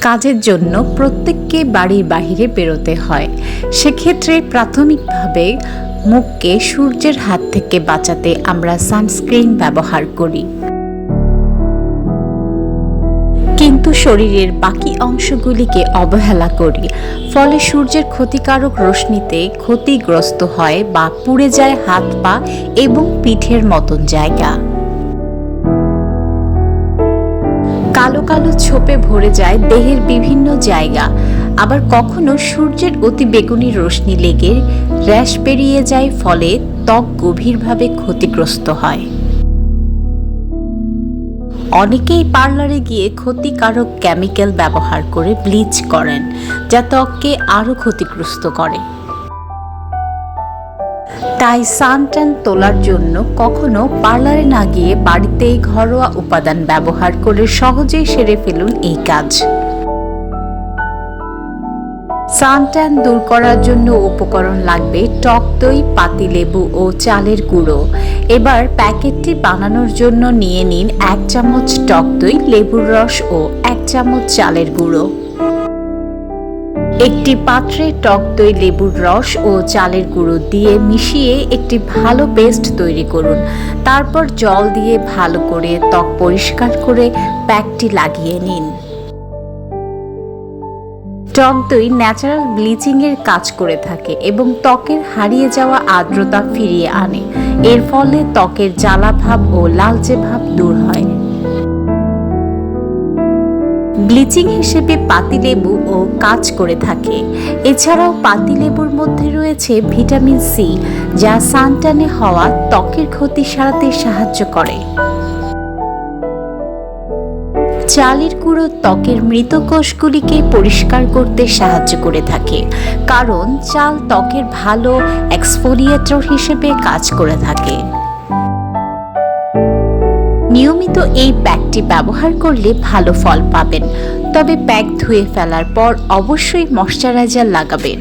কাজের জন্য প্রত্যেককে বাড়ির বাহিরে বেরোতে হয়। সেক্ষেত্রে প্রাথমিকভাবে মুখকে সূর্যের হাত থেকে বাঁচাতে আমরা সানস্ক্রিন ব্যবহার করি। কিন্তু শরীরের বাকি অংশগুলিকে অবহেলা করি, ফলে সূর্যের ক্ষতিকারক রশ্মিতে ক্ষতিগ্রস্ত হয় বা পুড়ে যায় হাত পা এবং পিঠের মতন জায়গা। কালো কালো ছোপে ভরে যায় দেহের বিভিন্ন জায়গা। আবার কখনো সূর্যের অতি বেগুনি রশ্মি লেগে র্যাশ পেরিয়ে যায় ফলে ত্বক গভীরভাবে ক্ষতিগ্রস্ত হয়। অনেকেই পার্লারে গিয়ে ক্ষতিকারক কেমিক্যাল ব্যবহার করে ব্লিচ করেন, যা ত্বককে আরও ক্ষতিগ্রস্ত করে। তাই সানট্যান তোলার জন্য কখনো পার্লারে না গিয়ে বাড়িতেই ঘরোয়া উপাদান ব্যবহার করে সহজেই সেরে ফেলুন এই কাজ। সানট্যান দূর করার জন্য উপকরণ লাগবে টক দই পাতিলেবু ও চালের গুঁড়ো। এবার প্যাকেটটি বানানোর জন্য নিয়ে নিন এক চামচ টক দই, লেবুর রস ও এক চামচ চালের গুঁড়ো। একটি পাত্রে টক দই, লেবুর রস ও চালের গুঁড়ো দিয়ে মিশিয়ে একটি ভালো পেস্ট তৈরি করুন। তারপর জল দিয়ে ভালো করে ত্বক পরিষ্কার করে প্যাকটি লাগিয়ে নিন। টক দই ন্যাচারাল ব্লিচিংয়ের কাজ করে থাকে এবং ত্বকের হারিয়ে যাওয়া আর্দ্রতা ফিরিয়ে আনে। এর ফলে ত্বকের জ্বালা ভাব ও লালচে ভাব দূর হয়। ব্লিচিং হিসেবে পাতিলেবু ও কাজ করে থাকে। এছাড়াও পাতিলেবুর মধ্যে রয়েছে ভিটামিন সি, যা সানটানে হওয়া ত্বকের ক্ষতি সারাতে সাহায্য করে। চালের গুঁড়ো ত্বকের মৃত কোষগুলিকে পরিষ্কার করতে সাহায্য করে থাকে, কারণ চাল ত্বকের ভালো এক্সফোলিয়েটর হিসেবে কাজ করে থাকে। নিয়মিত এই প্যাকটি ব্যবহার করলে ভালো ফল পাবেন। তবে প্যাক ধুয়ে ফেলার পর অবশ্যই ময়শ্চারাইজার লাগাবেন।